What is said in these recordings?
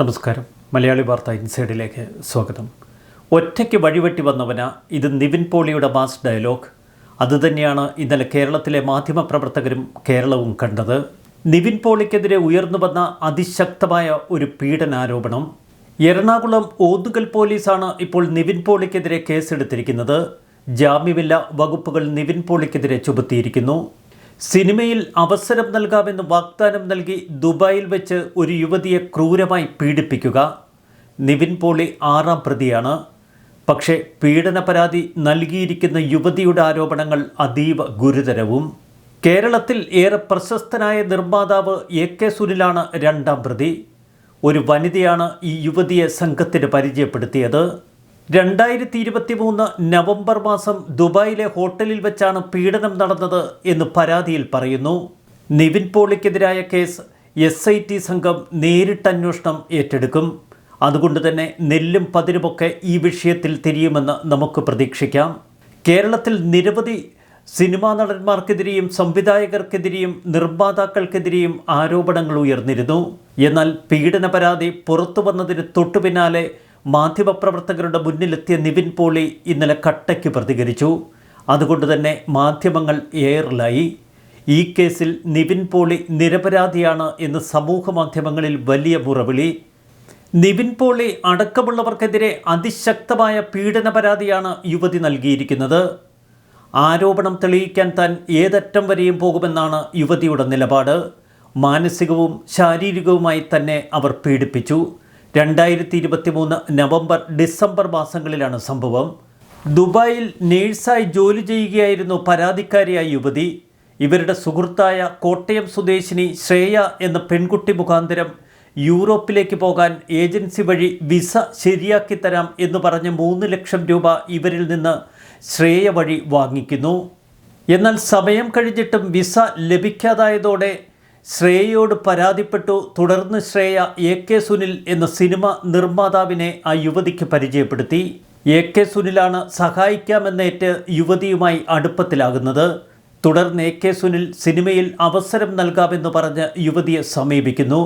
നമസ്കാരം. മലയാളി വാർത്ത ഇൻസൈഡിലേക്ക് സ്വാഗതം. ഒറ്റയ്ക്ക് വഴിവെട്ടി വന്നവന ഇത് നിവിൻ പോളിയുടെ മാസ് ഡയലോഗ്. അതുതന്നെയാണ് ഇന്നലെ കേരളത്തിലെ മാധ്യമപ്രവർത്തകരും കേരളവും കണ്ടത്. നിവിൻ പോളിക്കെതിരെ ഉയർന്നു വന്ന അതിശക്തമായ ഒരു പീഡനാരോപണം. എറണാകുളം ഓതുകൽ പോലീസാണ് ഇപ്പോൾ നിവിൻ പോളിക്കെതിരെ കേസെടുത്തിരിക്കുന്നത്. ജാമ്യമില്ല വകുപ്പുകൾ നിവിൻ പോളിക്കെതിരെ ചുമത്തിയിരിക്കുന്നു. സിനിമയിൽ അവസരം നൽകാമെന്ന് വാഗ്ദാനം നൽകി ദുബായിൽ വെച്ച് ഒരു യുവതിയെ ക്രൂരമായി പീഡിപ്പിക്കുക. നിവിൻ പോളി ആറാം പ്രതിയാണ്. പക്ഷേ പീഡന പരാതി നൽകിയിരിക്കുന്ന യുവതിയുടെ ആരോപണങ്ങൾ അതീവ ഗുരുതരവും. കേരളത്തിൽ ഏറെ പ്രശസ്തനായ നിർമ്മാതാവ് എ കെ സുനിലാണ് രണ്ടാം പ്രതി. ഒരു വനിതയാണ് ഈ യുവതിയെ സംഘത്തിന് പരിചയപ്പെടുത്തിയത്. രണ്ടായിരത്തി ഇരുപത്തി മൂന്ന് നവംബർ മാസം ദുബായിലെ ഹോട്ടലിൽ വെച്ചാണ് പീഡനം നടന്നത് എന്ന് പരാതിയിൽ പറയുന്നു. നിവിൻ പോളിക്കെതിരായ കേസ് എസ് ഐ ടി സംഘം നേരിട്ട് അന്വേഷണം ഏറ്റെടുക്കും. അതുകൊണ്ട് തന്നെ നെല്ലും പതിരുമൊക്കെ ഈ വിഷയത്തിൽ തിരിയുമെന്ന് നമുക്ക് പ്രതീക്ഷിക്കാം. കേരളത്തിൽ നിരവധി സിനിമാ നടന്മാർക്കെതിരെയും സംവിധായകർക്കെതിരെയും നിർമ്മാതാക്കൾക്കെതിരെയും ആരോപണങ്ങൾ ഉയർന്നിരുന്നു. എന്നാൽ പീഡന പരാതി പുറത്തു വന്നതിന് തൊട്ടു പിന്നാലെ മാധ്യമപ്രവർത്തകരുടെ മുന്നിലെത്തിയ നിവിൻ പോളി ഇന്നലെ കട്ടയ്ക്ക് പ്രതികരിച്ചു. അതുകൊണ്ട് തന്നെ മാധ്യമങ്ങൾ എയറിലായി ഈ കേസിൽ നിവിൻ പോളി നിരപരാധിയാണ് എന്ന് സമൂഹ മാധ്യമങ്ങളിൽ വലിയ മുറവിളി. നിവിൻ പോളി അടക്കമുള്ളവർക്കെതിരെ അതിശക്തമായ പീഡന പരാതിയാണ് യുവതി നൽകിയിരിക്കുന്നത്. ആരോപണം തെളിയിക്കാൻ താൻ ഏതറ്റം വരെയും പോകുമെന്നാണ് യുവതിയുടെ നിലപാട്. മാനസികവും ശാരീരികവുമായി തന്നെ അവർ പീഡിപ്പിച്ചു. രണ്ടായിരത്തി ഇരുപത്തി മൂന്ന് നവംബർ ഡിസംബർ മാസങ്ങളിലാണ് സംഭവം. ദുബായിൽ നേഴ്സായി ജോലി ചെയ്യുകയായിരുന്നു പരാതിക്കാരിയായ യുവതി. ഇവരുടെ സുഹൃത്തായ കോട്ടയം സ്വദേശിനി ശ്രേയ എന്ന പെൺകുട്ടി മുഖാന്തരം യൂറോപ്പിലേക്ക് പോകാൻ ഏജൻസി വഴി വിസ ശരിയാക്കി തരാം എന്ന് പറഞ്ഞ് മൂന്ന് ലക്ഷം രൂപ ഇവരിൽ നിന്ന് ശ്രേയ വഴി വാങ്ങിക്കുന്നു. എന്നാൽ സമയം കഴിഞ്ഞിട്ടും വിസ ലഭിക്കാതായതോടെ ശ്രേയയോട് പരാതിപ്പെട്ടു. തുടർന്ന് ശ്രേയ എ കെ സുനിൽ എന്ന സിനിമ നിർമ്മാതാവിനെ ആ യുവതിക്ക് പരിചയപ്പെടുത്തി. എ കെ സുനിലാണ് സഹായിക്കാമെന്നേറ്റ് യുവതിയുമായി അടുപ്പത്തിലാകുന്നത്. തുടർന്ന് എ കെ സുനിൽ സിനിമയിൽ അവസരം നൽകാമെന്ന് പറഞ്ഞ് യുവതിയെ സമീപിക്കുന്നു.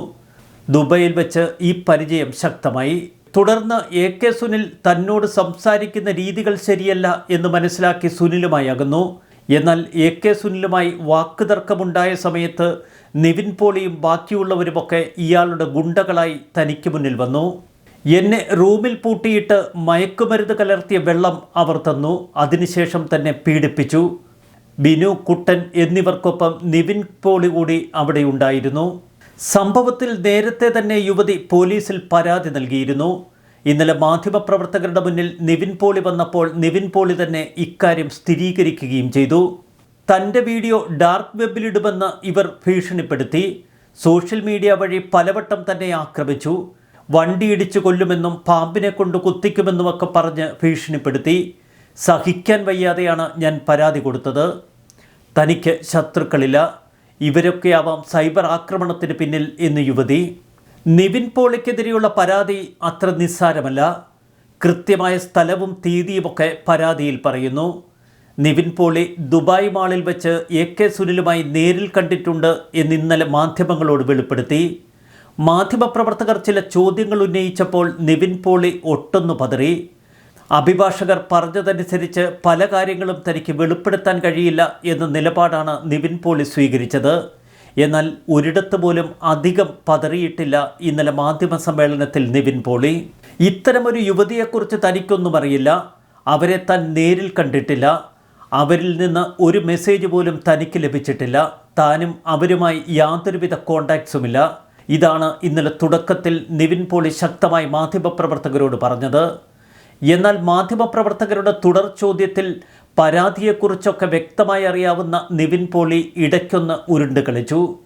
ദുബൈയിൽ വെച്ച് ഈ പരിചയം ശക്തമായി. തുടർന്ന് എ കെ സുനിൽ തന്നോട് സംസാരിക്കുന്ന രീതികൾ ശരിയല്ല എന്ന് മനസ്സിലാക്കി സുനിലുമായി അകന്നു എന്നാൽ എ കെ സുനിലുമായി വാക്കുതർക്കമുണ്ടായ സമയത്ത് നിവിൻ പോളിയും ബാക്കിയുള്ളവരുമൊക്കെ ഇയാളുടെ ഗുണ്ടകളായി തനിക്ക് മുന്നിൽ വന്നു. എന്നെ റൂമിൽ പൂട്ടിയിട്ട് മയക്കുമരുന്ന് കലർത്തിയ വെള്ളം അവർ തന്നു. അതിനുശേഷം തന്നെ പീഡിപ്പിച്ചു. ബിനു കുട്ടൻ എന്നിവർക്കൊപ്പം നിവിൻ പോളി കൂടി അവിടെ ഉണ്ടായിരുന്നു സംഭവത്തിൽ നേരത്തെ തന്നെ യുവതി പോലീസിൽ പരാതി നൽകിയിരുന്നു. ഇന്നലെ മാധ്യമപ്രവർത്തകരുടെ മുന്നിൽ നിവിൻ പോളി വന്നപ്പോൾ നിവിൻ പോളി തന്നെ ഇക്കാര്യം സ്ഥിരീകരിക്കുകയും ചെയ്തു. തന്റെ വീഡിയോ ഡാർക്ക് വെബിലിടുമെന്ന് ഇവർ ഭീഷണിപ്പെടുത്തി. സോഷ്യൽ മീഡിയ വഴി പലവട്ടം തന്നെ ആക്രമിച്ചു. വണ്ടി ഇടിച്ചു കൊല്ലുമെന്നും പാമ്പിനെ കൊണ്ട് കുത്തിക്കുമെന്നുമൊക്കെ പറഞ്ഞ് ഭീഷണിപ്പെടുത്തി. സഹിക്കാൻ വയ്യാതെയാണ് ഞാൻ പരാതി കൊടുത്തത്. തനിക്ക് ശത്രുക്കളില്ല. ഇവരൊക്കെയാവാം സൈബർ ആക്രമണത്തിന് പിന്നിൽ എന്ന് യുവതി. നിവിൻ പോളിക്കെതിരെയുള്ള പരാതി അത്ര നിസ്സാരമല്ല. കൃത്യമായ സ്ഥലവും തീയതിയുമൊക്കെ പരാതിയിൽ പറയുന്നു. നിവിൻ പോളി ദുബായ് മാളിൽ വെച്ച് എ കെ സുനിലുമായി നേരിൽ കണ്ടിട്ടുണ്ട് എന്ന് ഇന്നലെ മാധ്യമങ്ങളോട് വെളിപ്പെടുത്തി. മാധ്യമപ്രവർത്തകർ ചില ചോദ്യങ്ങൾ ഉന്നയിച്ചപ്പോൾ നിവിൻ പോളി ഒട്ടൊന്നു പതറി. അഭിഭാഷകർ പറഞ്ഞതനുസരിച്ച് പല കാര്യങ്ങളും തനിക്ക് വെളിപ്പെടുത്താൻ കഴിയില്ല എന്ന നിലപാടാണ് നിവിൻ പോളി സ്വീകരിച്ചത്. എന്നാൽ ഒരിടത്ത് പോലും അധികം പതറിയിട്ടില്ല ഇന്നലെ മാധ്യമ സമ്മേളനത്തിൽ നിവിൻ പോളി. ഇത്തരമൊരു യുവതിയെക്കുറിച്ച് തനിക്കൊന്നും അറിയില്ല. അവരെ താൻ നേരിൽ കണ്ടിട്ടില്ല. അവരിൽ നിന്ന് ഒരു മെസ്സേജ് പോലും തനിക്ക് ലഭിച്ചിട്ടില്ല. താനും അവരുമായി യാതൊരുവിധ കോണ്ടാക്ട്സുമില്ല. ഇതാണ് ഇന്നലെ തുടക്കത്തിൽ നിവിൻ പോളി ശക്തമായി മാധ്യമപ്രവർത്തകരോട് പറഞ്ഞത്. എന്നാൽ മാധ്യമപ്രവർത്തകരുടെ തുടർ ചോദ്യത്തിൽ പരാതിയെക്കുറിച്ചൊക്കെ വ്യക്തമായി അറിയാവുന്ന നിവിൻ പോളി ഇടയ്ക്കൊന്ന് ഉരുണ്ട് കളിച്ചു.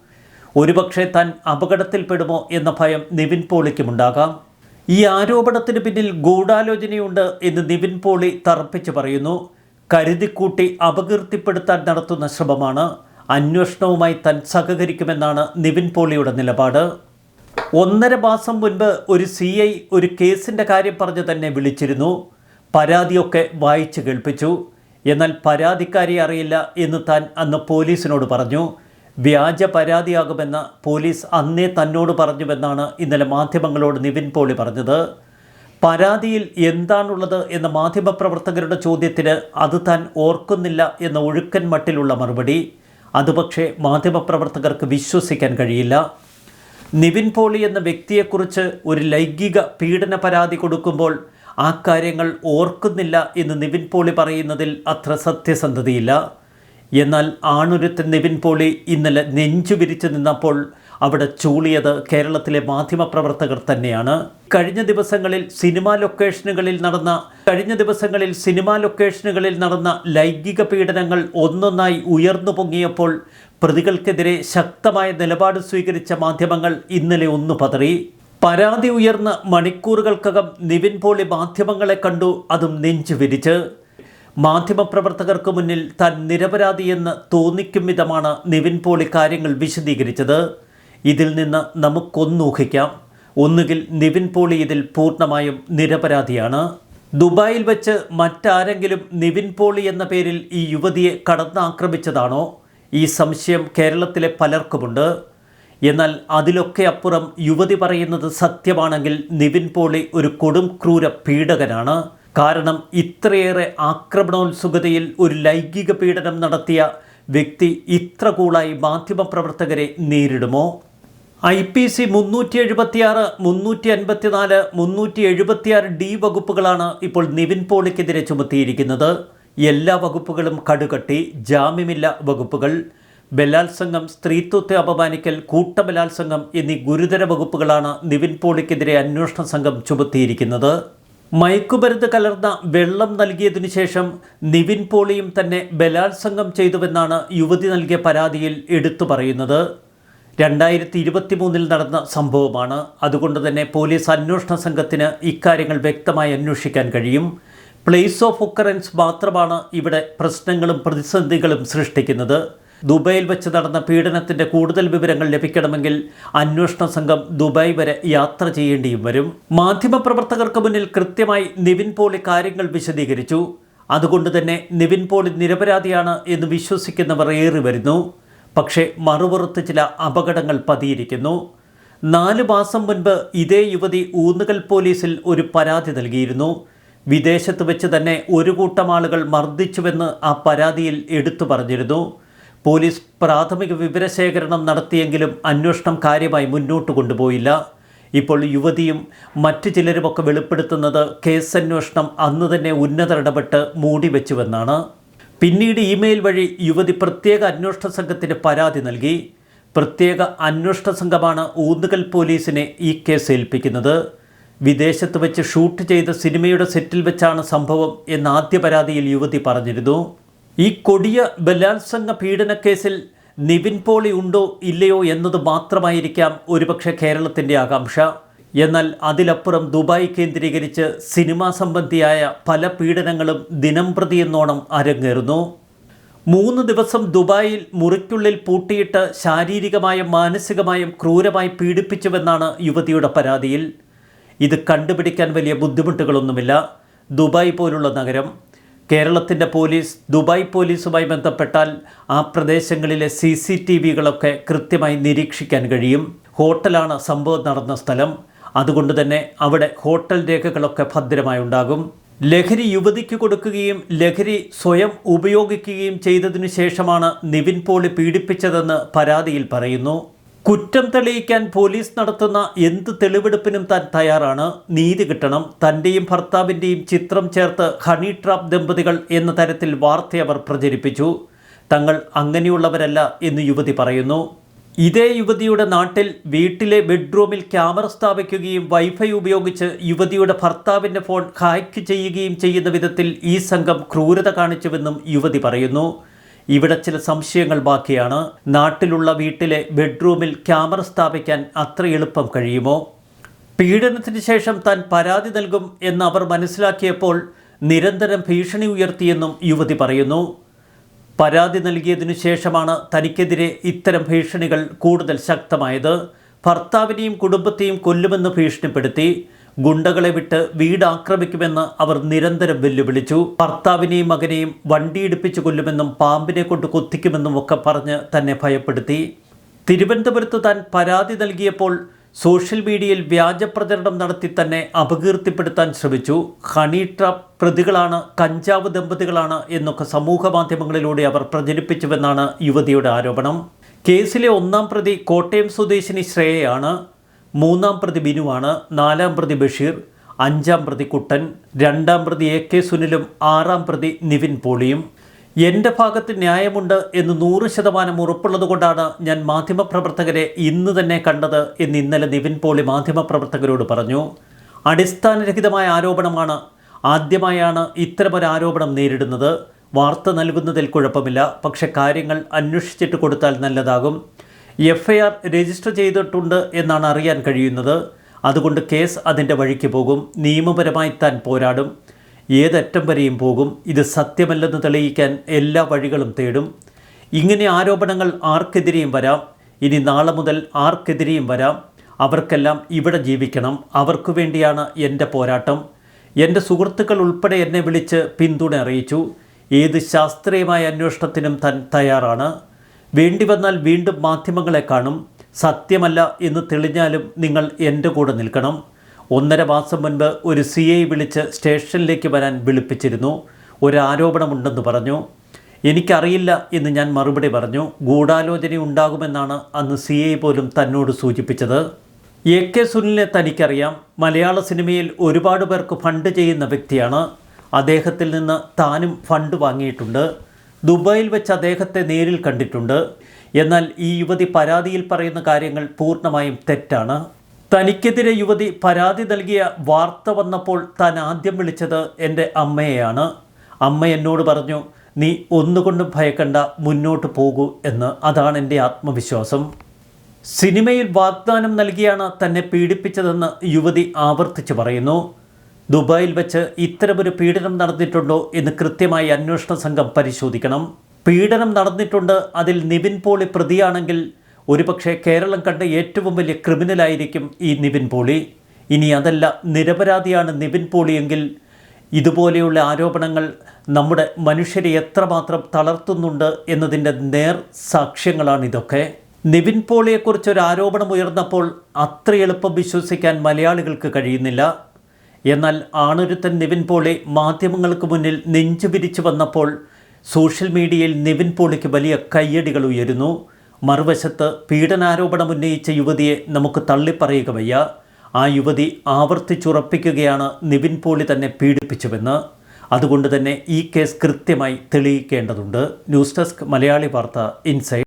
ഒരുപക്ഷെ താൻ അപകടത്തിൽപ്പെടുമോ എന്ന ഭയം നിവിൻ പോളിക്കുമുണ്ടാകാം. ഈ ആരോപണത്തിന് പിന്നിൽ ഗൂഢാലോചനയുണ്ട് എന്ന് നിവിൻ പോളി തറപ്പിച്ച് പറയുന്നു. കരുതിക്കൂട്ടി അപകീർത്തിപ്പെടുത്താൻ നടത്തുന്ന ശ്രമമാണ്. അന്വേഷണവുമായി താൻ സഹകരിക്കുമെന്നാണ് നിവിൻ പോളിയുടെ നിലപാട്. ഒന്നര മാസം മുൻപ് ഒരു സി ഐ ഒരു കേസിന്റെ കാര്യം പറഞ്ഞ് തന്നെ വിളിച്ചിരുന്നു. പരാതിയൊക്കെ വായിച്ചു കേൾപ്പിച്ചു. എന്നാൽ പരാതിക്കാരി അറിയില്ല എന്ന് താൻ അന്ന് പോലീസിനോട് പറഞ്ഞു. വ്യാജ പരാതിയാകുമെന്ന് പോലീസ് അന്നേ തന്നോട് പറഞ്ഞുവെന്നാണ് ഇന്നലെ മാധ്യമങ്ങളോട് നിവിൻ പോളി പറഞ്ഞത്. പരാതിയിൽ എന്താണുള്ളത് എന്ന മാധ്യമപ്രവർത്തകരുടെ ചോദ്യത്തിന് അത് താൻ ഓർക്കുന്നില്ല എന്ന ഒഴുക്കൻ മട്ടിലുള്ള മറുപടി. അതുപക്ഷേ മാധ്യമപ്രവർത്തകർക്ക് വിശ്വസിക്കാൻ കഴിയില്ല. നിവിൻ പോളി എന്ന വ്യക്തിയെക്കുറിച്ച് ഒരു ലൈംഗിക പീഡന പരാതി കൊടുക്കുമ്പോൾ ആ കാര്യങ്ങൾ ഓർക്കുന്നില്ല എന്ന് നിവിൻ പോളി പറയുന്നതിൽ അത്ര സത്യസന്ധതയില്ല. എന്നാൽ ആണുരുത്തൻ നിവിൻ പോളി ഇന്നലെ നെഞ്ചു വിരിച്ചു നിന്നപ്പോൾ അവിടെ ചൂളിയത് കേരളത്തിലെ മാധ്യമപ്രവർത്തകർ തന്നെയാണ്. കഴിഞ്ഞ ദിവസങ്ങളിൽ സിനിമാ ലൊക്കേഷനുകളിൽ നടന്ന കഴിഞ്ഞ ദിവസങ്ങളിൽ സിനിമാ ലൊക്കേഷനുകളിൽ നടന്ന ലൈംഗിക പീഡനങ്ങൾ ഒന്നൊന്നായി ഉയർന്നു പൊങ്ങിയപ്പോൾ പ്രതികൾക്കെതിരെ ശക്തമായ നിലപാട് സ്വീകരിച്ച മാധ്യമങ്ങൾ ഇന്നലെ ഒന്നു പതറി. പരാതി ഉയർന്ന മണിക്കൂറുകൾക്കകം നിവിൻ പോളി മാധ്യമങ്ങളെ കണ്ടു അതും നെഞ്ചു വിരിച്ച്. മാധ്യമപ്രവർത്തകർക്ക് മുന്നിൽ താൻ നിരപരാധിയെന്ന് തോന്നിക്കും വിധമാണ് നിവിൻ പോളി കാര്യങ്ങൾ വിശദീകരിച്ചത്. ഇതിൽ നിന്ന് നമുക്കൊന്നൂഹിക്കാം. ഒന്നുകിൽ നിവിൻ പോളി ഇതിൽ പൂർണമായും നിരപരാധിയാണ്. ദുബായിൽ വെച്ച് മറ്റാരെങ്കിലും നിവിൻ പോളി എന്ന പേരിൽ ഈ യുവതിയെ കടന്നാക്രമിച്ചതാണോ? ഈ സംശയം കേരളത്തിലെ പലർക്കുമുണ്ട്. എന്നാൽ അതിലൊക്കെ അപ്പുറം യുവതി പറയുന്നത് സത്യമാണെങ്കിൽ നിവിൻ പോളി ഒരു കൊടും ക്രൂര പീഡകനാണ്. കാരണം ഇത്രയേറെ ആക്രമണോത്സുകതയിൽ ഒരു ലൈംഗിക പീഡനം നടത്തിയ വ്യക്തി ഇത്ര കൂളായി മാധ്യമപ്രവർത്തകരെ നേരിടുമോ? ഐ പി സി മുന്നൂറ്റി എഴുപത്തിയാറ് മുന്നൂറ്റി അൻപത്തിനാല് മുന്നൂറ്റി എഴുപത്തിയാറ് ഡി വകുപ്പുകളാണ് ഇപ്പോൾ നിവിൻ പോളിക്കെതിരെ ചുമത്തിയിരിക്കുന്നത്. എല്ലാ വകുപ്പുകളും കടുകട്ടി ജാമ്യമില്ല വകുപ്പുകൾ. ബലാത്സംഗം സ്ത്രീത്വത്തെ അപമാനിക്കൽ കൂട്ടബലാത്സംഗം എന്നീ ഗുരുതര വകുപ്പുകളാണ് നിവിൻ പോളിക്കെതിരെ അന്വേഷണ സംഘം ചുമത്തിയിരിക്കുന്നത്. മയക്കുമരുന്ന് കലർന്ന വെള്ളം നൽകിയതിനു ശേഷം നിവിൻ പോളിയും തന്നെ ബലാത്സംഗം ചെയ്തുവെന്നാണ് യുവതി നൽകിയ പരാതിയിൽ എടുത്തു പറയുന്നത്. രണ്ടായിരത്തി ഇരുപത്തി മൂന്നിൽ നടന്ന സംഭവമാണ്. അതുകൊണ്ട് തന്നെ പോലീസ് അന്വേഷണ സംഘത്തിന് ഇക്കാര്യങ്ങൾ വ്യക്തമായി അന്വേഷിക്കാൻ കഴിയും. പ്ലേസ് ഓഫ് ഒക്കറൻസ് മാത്രമാണ് ഇവിടെ പ്രശ്നങ്ങളും പ്രതിസന്ധികളും സൃഷ്ടിക്കുന്നത്. ദുബായിൽ വെച്ച് നടന്ന പീഡനത്തിന്റെ കൂടുതൽ വിവരങ്ങൾ ലഭിക്കണമെങ്കിൽ അന്വേഷണ സംഘം ദുബായ് വരെ യാത്ര ചെയ്യേണ്ടിയും വരും. മാധ്യമപ്രവർത്തകർക്ക് മുന്നിൽ കൃത്യമായി നിവിൻ പോളി കാര്യങ്ങൾ വിശദീകരിച്ചു. അതുകൊണ്ട് തന്നെ നിവിൻ പോളി നിരപരാധിയാണ് എന്ന് വിശ്വസിക്കുന്നവർ ഏറി വരുന്നു. പക്ഷേ മറുപുറത്ത് ചില അപകടങ്ങൾ പതിയിരിക്കുന്നു. നാല് മാസം മുൻപ് ഇതേ യുവതി ഊന്നുകൽ പോലീസിൽ ഒരു പരാതി നൽകിയിരുന്നു. വിദേശത്ത് വെച്ച് തന്നെ ഒരു കൂട്ടം ആളുകൾ മർദ്ദിച്ചുവെന്ന് ആ പരാതിയിൽ എടുത്തു പറഞ്ഞിരുന്നു. പോലീസ് പ്രാഥമിക വിവരശേഖരണം നടത്തിയെങ്കിലും അന്വേഷണം കാര്യമായി മുന്നോട്ട് കൊണ്ടുപോയില്ല. ഇപ്പോൾ യുവതിയും മറ്റു ചിലരുമൊക്കെ വെളിപ്പെടുത്തുന്നത് കേസ് അന്വേഷണം അന്ന് തന്നെ ഉന്നതർ ഇടപെട്ട് മൂടി വെച്ചുവെന്നാണ്. പിന്നീട് ഇമെയിൽ വഴി യുവതി പ്രത്യേക അന്വേഷണ സംഘത്തിന് പരാതി നൽകി. പ്രത്യേക അന്വേഷണ സംഘമാണ് ഊന്നുകൽ പോലീസിനെ ഈ കേസ് ഏൽപ്പിക്കുന്നത്. വിദേശത്ത് വെച്ച് ഷൂട്ട് ചെയ്ത സിനിമയുടെ സെറ്റിൽ വെച്ചാണ് സംഭവം എന്ന ആദ്യ പരാതിയിൽ യുവതി പറഞ്ഞിരുന്നു. ഈ കൊടിയ ബലാത്സംഗ പീഡനക്കേസിൽ നിവിൻ പോളി ഉണ്ടോ ഇല്ലയോ എന്നത് മാത്രമായിരിക്കാം ഒരുപക്ഷെ കേരളത്തിന്റെ ആകാംക്ഷ. എന്നാൽ അതിലപ്പുറം ദുബായ് കേന്ദ്രീകരിച്ച് സിനിമാ സംബന്ധിയായ പല പീഡനങ്ങളും ദിനം പ്രതിയെന്നോണം അരങ്ങേറുന്നു. മൂന്ന് ദിവസം ദുബായിൽ മുറിക്കുള്ളിൽ പൂട്ടിയിട്ട് ശാരീരികമായും മാനസികമായും ക്രൂരമായി പീഡിപ്പിച്ചുവെന്നാണ് യുവതിയുടെ പരാതിയിൽ. ഇത് കണ്ടുപിടിക്കാൻ വലിയ ബുദ്ധിമുട്ടുകളൊന്നുമില്ല. ദുബായ് പോലുള്ള നഗരം കേരളത്തിന്റെ പോലീസ് ദുബായ് പോലീസുമായി ബന്ധപ്പെട്ടാൽ ആ പ്രദേശങ്ങളിലെ സി സി ടി വികളൊക്കെ കൃത്യമായി നിരീക്ഷിക്കാൻ കഴിയും. ഹോട്ടലാണ് സംഭവം നടന്ന സ്ഥലം. അതുകൊണ്ട് തന്നെ അവിടെ ഹോട്ടൽ രേഖകളൊക്കെ ഭദ്രമായി ഉണ്ടാകും. ലഹരി യുവതിക്ക് കൊടുക്കുകയും ലഹരി സ്വയം ഉപയോഗിക്കുകയും ചെയ്തതിനു ശേഷമാണ് നിവിൻ പോളി പീഡിപ്പിച്ചതെന്ന് പരാതിയിൽ പറയുന്നു. കുറ്റം തെളിയിക്കാൻ പോലീസ് നടത്തുന്ന എന്ത് തെളിവെടുപ്പിനും താൻ തയ്യാറാണ്? നീതി കിട്ടണം. തന്റെയും ഭർത്താവിന്റെയും ചിത്രം ചേർത്ത് ഹണി ട്രാപ്പ് ദമ്പതികൾ എന്ന തരത്തിൽ വാർത്ത അവർ പ്രചരിപ്പിച്ചു. തങ്ങൾ അങ്ങനെയുള്ളവരല്ല എന്ന് യുവതി പറയുന്നു. ഇതേ യുവതിയുടെ നാട്ടിൽ വീട്ടിലെ ബെഡ്റൂമിൽ ക്യാമറ സ്ഥാപിക്കുകയും വൈഫൈ ഉപയോഗിച്ച് യുവതിയുടെ ഭർത്താവിന്റെ ഫോൺ ഹാക്ക് ചെയ്യുകയും ചെയ്യുന്ന വിധത്തിൽ ഈ സംഘം ക്രൂരത കാണിച്ചുവെന്നും യുവതി പറയുന്നു. ഇവിടെ ചില സംശയങ്ങൾ ബാക്കിയാണ്. നാട്ടിലുള്ള വീട്ടിലെ ബെഡ്റൂമിൽ ക്യാമറ സ്ഥാപിക്കാൻ അത്ര എളുപ്പം കഴിയുമോ? പീഡനത്തിന് ശേഷം താൻ പരാതി നൽകും എന്ന് അവർ മനസ്സിലാക്കിയപ്പോൾ നിരന്തരം ഭീഷണി ഉയർത്തിയെന്നും യുവതി പറയുന്നു. പരാതി നൽകിയതിനു ശേഷമാണ് തനിക്കെതിരെ ഇത്തരം ഭീഷണികൾ കൂടുതൽ ശക്തമായത്. ഭർത്താവിനെയും കുടുംബത്തെയും കൊല്ലുമെന്ന് ഭീഷണിപ്പെടുത്തി. ഗുണ്ടകളെ വിട്ട് വീട് ആക്രമിക്കുമെന്ന് അവർ നിരന്തരം വെല്ലുവിളിച്ചു. ഭർത്താവിനെയും മകനെയും വണ്ടിയിടിപ്പിച്ചു കൊല്ലുമെന്നും പാമ്പിനെ കൊണ്ട് കൊത്തിക്കുമെന്നും ഒക്കെ പറഞ്ഞ് തന്നെ ഭയപ്പെടുത്തി. തിരുവനന്തപുരത്ത് താൻ പരാതി നൽകിയപ്പോൾ സോഷ്യൽ മീഡിയയിൽ വ്യാജ പ്രചരണം നടത്തി തന്നെ അപകീർത്തിപ്പെടുത്താൻ ശ്രമിച്ചു. ഹണി ട്രാപ്പ് പ്രതികളാണ് കഞ്ചാവ് ദമ്പതികളാണ് എന്നൊക്കെ സമൂഹ മാധ്യമങ്ങളിലൂടെ അവർ പ്രചരിപ്പിച്ചുവെന്നാണ് യുവതിയുടെ ആരോപണം. കേസിലെ ഒന്നാം പ്രതി കോട്ടയം സ്വദേശിനി ശ്രേയയാണ്. മൂന്നാം പ്രതി ബിനുവാണ് നാലാം പ്രതി ബഷീർ അഞ്ചാം പ്രതി കുട്ടൻ രണ്ടാം പ്രതി എ കെ സുനിലും ആറാം പ്രതി നിവിൻ പോളിയും. എന്റെ ഭാഗത്ത് ന്യായമുണ്ട് എന്ന് നൂറ് ശതമാനം ഉറപ്പുള്ളതുകൊണ്ടാണ് ഞാൻ മാധ്യമപ്രവർത്തകരെ ഇന്ന് തന്നെ കണ്ടത് എന്ന് ഇന്നലെ നിവിൻ പോളി മാധ്യമപ്രവർത്തകരോട് പറഞ്ഞു. അടിസ്ഥാനരഹിതമായ ആരോപണമാണ്. ആദ്യമായാണ് ഇത്തരമൊരു ആരോപണം നേരിടുന്നത്. വാർത്ത നൽകുന്നതിൽ കുഴപ്പമില്ല. പക്ഷെ കാര്യങ്ങൾ അന്വേഷിച്ചിട്ട് കൊടുത്താൽ നല്ലതാകും. എഫ് ഐ ആർ രജിസ്റ്റർ ചെയ്തിട്ടുണ്ട് എന്നാണ് അറിയാൻ കഴിയുന്നത്. അതുകൊണ്ട് കേസ് അതിന്റെ വഴിക്ക് പോകും. നിയമപരമായി താൻ പോരാടും. ഏതറ്റം വരെയും പോകും. ഇത് സത്യമല്ലെന്ന് തെളിയിക്കാൻ എല്ലാ വഴികളും തേടും. ഇങ്ങനെ ആരോപണങ്ങൾ ആർക്കെതിരെയും വരാം. ഇനി നാളെ മുതൽ ആർക്കെതിരെയും വരാം. അവർക്കെല്ലാം ഇവിടെ ജീവിക്കണം. അവർക്കു വേണ്ടിയാണ് എന്റെ പോരാട്ടം. എന്റെ സുഹൃത്തുക്കൾ ഉൾപ്പെടെ എന്നെ വിളിച്ച് പിന്തുണ അറിയിച്ചു. ഏത് ശാസ്ത്രീയമായ അന്വേഷണത്തിനും താൻ തയ്യാറാണ്. വേണ്ടി വന്നാൽ വീണ്ടും മാധ്യമങ്ങളെ കാണും. സത്യമല്ല എന്ന് തെളിഞ്ഞാലും നിങ്ങൾ എന്റെ കൂടെ നിൽക്കണം. ഒന്നര മാസം മുൻപ് ഒരു സി ഐ വിളിച്ച് സ്റ്റേഷനിലേക്ക് വരാൻ വിളിപ്പിച്ചിരുന്നു. ഒരു ആരോപണമുണ്ടെന്ന് പറഞ്ഞു. എനിക്കറിയില്ല എന്ന് ഞാൻ മറുപടി പറഞ്ഞു. ഗൂഢാലോചന ഉണ്ടാകുമെന്നാണ് അന്ന് സി ഐ പോലും തന്നോട് സൂചിപ്പിച്ചത്. എ കെ സുനിലിനെ തനിക്കറിയാം. മലയാള സിനിമയിൽ ഒരുപാട് പേർക്ക് ഫണ്ട് ചെയ്യുന്ന വ്യക്തിയാണ്. അദ്ദേഹത്തിൽ നിന്ന് താനും ഫണ്ട് വാങ്ങിയിട്ടുണ്ട്. ദുബായിൽ വെച്ച് അദ്ദേഹത്തെ നേരിൽ കണ്ടിട്ടുണ്ട്. എന്നാൽ ഈ യുവതി പരാതിയിൽ പറയുന്ന കാര്യങ്ങൾ പൂർണമായും തെറ്റാണ്. തനിക്കെതിരെ യുവതി പരാതി നൽകിയ വാർത്ത വന്നപ്പോൾ താൻ ആദ്യം വിളിച്ചത് എന്റെ അമ്മയെയാണ്. അമ്മ എന്നോട് പറഞ്ഞു നീ ഒന്നുകൊണ്ടും ഭയക്കണ്ട മുന്നോട്ട് പോകൂ എന്ന്. അതാണ് എന്റെ ആത്മവിശ്വാസം. സിനിമയിൽ വാഗ്ദാനം നൽകിയാണ് തന്നെ പീഡിപ്പിച്ചതെന്ന് യുവതി ആവർത്തിച്ച് പറയുന്നു. ദുബായിൽ വെച്ച് ഇത്തരമൊരു പീഡനം നടന്നിട്ടുണ്ടോ എന്ന് കൃത്യമായി അന്വേഷണ സംഘം പരിശോധിക്കണം. പീഡനം നടന്നിട്ടുണ്ട്. അതിൽ നിവിൻ പോളി പ്രതിയാണെങ്കിൽ ഒരുപക്ഷെ കേരളം കണ്ട ഏറ്റവും വലിയ ക്രിമിനലായിരിക്കും ഈ നിവിൻ പോളി. ഇനി അതല്ല നിരപരാധിയാണ് നിവിൻ പോളിയെങ്കിൽ ഇതുപോലെയുള്ള ആരോപണങ്ങൾ നമ്മുടെ മനുഷ്യരെ എത്രമാത്രം തളർത്തുന്നുണ്ട് എന്നതിന്റെ നേർ സാക്ഷ്യങ്ങളാണിതൊക്കെ. നിവിൻ പോളിയെക്കുറിച്ച് ഒരു ആരോപണം ഉയർന്നപ്പോൾ അത്ര എളുപ്പം വിശ്വസിക്കാൻ മലയാളികൾക്ക് കഴിയുന്നില്ല. എന്നാൽ ആണൊരുത്തൻ നിവിൻ പോളി മാധ്യമങ്ങൾക്ക് മുന്നിൽ നെഞ്ചു പിരിച്ചു വന്നപ്പോൾ സോഷ്യൽ മീഡിയയിൽ നിവിൻ പോളിക്ക് വലിയ കയ്യടികൾ ഉയരുന്നു. മറുവശത്ത് പീഡനാരോപണം ഉന്നയിച്ച യുവതിയെ നമുക്ക് തള്ളിപ്പറയുക വയ്യ. ആ യുവതി ആവർത്തിച്ചുറപ്പിക്കുകയാണ് നിവിൻ പോളി തന്നെ പീഡിപ്പിച്ചുവെന്ന്. അതുകൊണ്ട് തന്നെ ഈ കേസ് കൃത്യമായി തെളിയിക്കേണ്ടതുണ്ട്. ന്യൂസ് ഡെസ്ക് മലയാളി വാർത്ത ഇൻസൈഡ്.